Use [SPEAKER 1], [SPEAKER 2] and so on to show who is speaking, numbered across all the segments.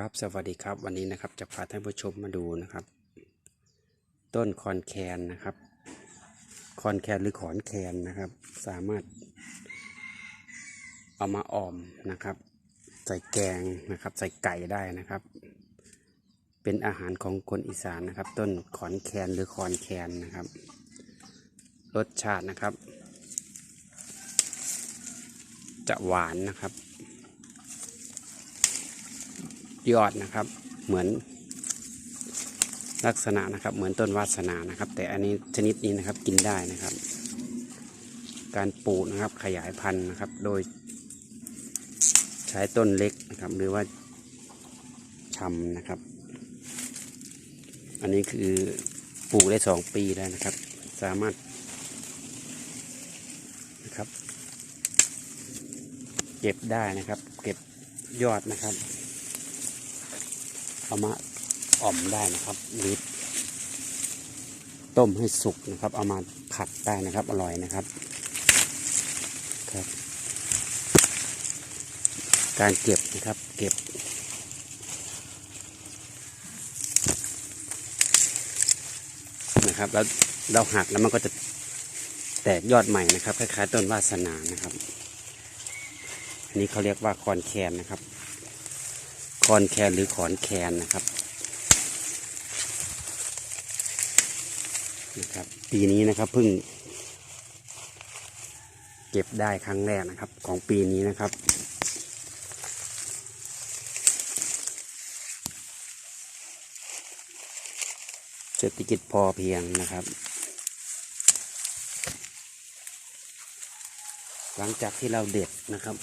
[SPEAKER 1] ครับสวัสดีครับวันนี้นะครับจะพาท่านผู้ชมมาดูนะครับ ต้นคอนแคนนะครับ คอนแคนหรือขอนแคนนะครับ สามารถ เอามาออมนะครับ ใส่แกงนะครับ ใส่ไก่ได้นะครับ เป็นอาหารของคนอีสานนะครับ ต้นขอนแคนหรือคอนแคนนะครับ รสชาตินะครับ จะหวานนะครับ ยอดนะครับ เหมือนลักษณะนะครับ เหมือนต้นวาสนานะครับ แต่อันนี้ชนิดนี้นะครับกินได้นะครับ การปลูกนะครับขยายพันธุ์นะครับ โดย ใช้ต้นเล็กนะครับ หรือว่าชำนะครับ อันนี้คือปลูกได้สองปีแล้วนะครับ สามารถนะครับ เก็บได้นะครับ เก็บยอดนะครับ เอามาอ่อมได้นะครับหรือต้มให้สุกนะครับ เอามาผัดได้นะครับ อร่อยนะครับครับ การเก็บนะครับ เก็บ นะครับ แล้วเราหักแล้วมันก็จะแตกยอดใหม่นะครับ คล้ายๆต้นวาสนานะครับ อันนี้เขาเรียกว่าคอนแคนนะครับ คอนแคนหรือขอนแคนนะครับนะครับ ปีนี้นะครับเพิ่ง เก็บได้ครั้งแรกนะครับ ของปีนี้นะครับเศรษฐกิจพอเพียงนะครับหลังจากที่เราเด็ดนะครับ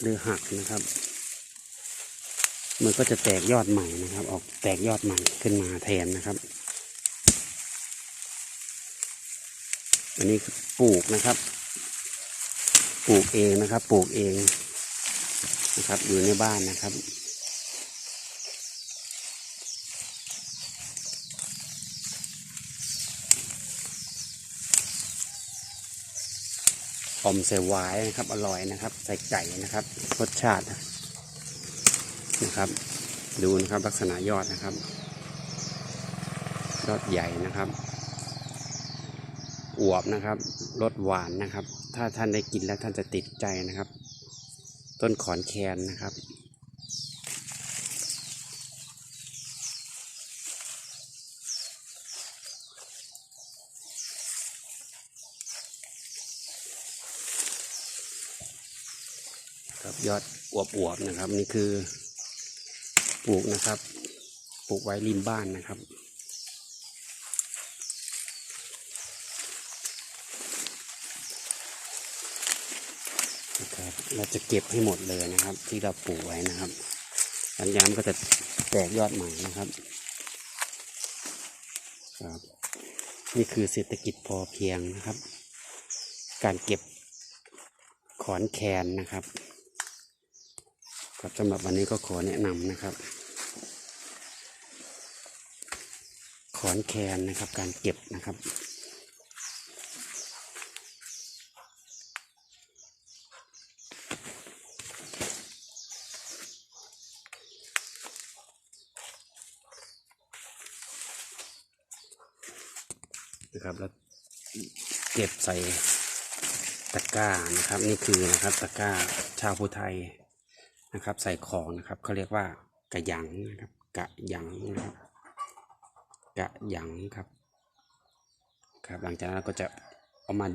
[SPEAKER 1] หรือหักนะครับ มันก็จะแตกยอดใหม่นะครับ ออกแตกยอดใหม่ขึ้นมาแทนนะครับ อันนี้ปลูกนะครับ ปลูกเองนะครับ ปลูกเองนะครับ อยู่ในบ้านนะครับออมใส่หวายนะครับ อร่อยนะครับ ใส่ไก่นะครับ รสชาติ นะครับ ดูนะครับลักษณะยอดนะครับ ยอดใหญ่นะครับ อวบนะครับรสหวานนะครับ ถ้าท่านได้กินแล้วท่านจะติดใจนะครับ ต้นขอนแคนนะครับครับยอดอวบๆนะครับ นี่คือ ปลูกนะครับ ปลูกไว้ริมบ้านนะครับ เราจะเก็บให้หมดเลยนะครับ ที่เราปลูกไว้นะครับหลังจากนั้นก็จะแตกยอดใหม่นะครับครับนี่คือเศรษฐกิจพอเพียงนะครับ การเก็บขอนแคนนะครับ ครับสำหรับวันนี้ก็ขอแนะนำนะครับ ขอนแคนนะครับการเก็บนะครับ นะครับแล้วเก็บใส่ตะกร้านะครับ นี่คือนะครับตะกร้าชาวพุไทย นะครับ ใส่ของนะครับเขาเรียกว่ากระหยังนะครับกะหยังนะครับกะหยังครับ ครับ หลังจากนั้นก็จะเอามา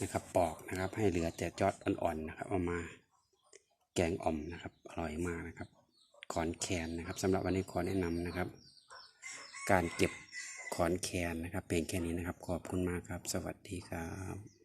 [SPEAKER 1] นะครับปอกนะครับ ให้เหลือแต่ยอดอ่อนๆนะครับเอามาแกงอ่อมนะครับอร่อยมากนะครับขอนแคนนะครับสำหรับวันนี้ขอแนะนำนะครับ การเก็บขอนแคนนะครับเพียงแค่นี้นะครับ ขอบคุณมากครับ สวัสดีครับ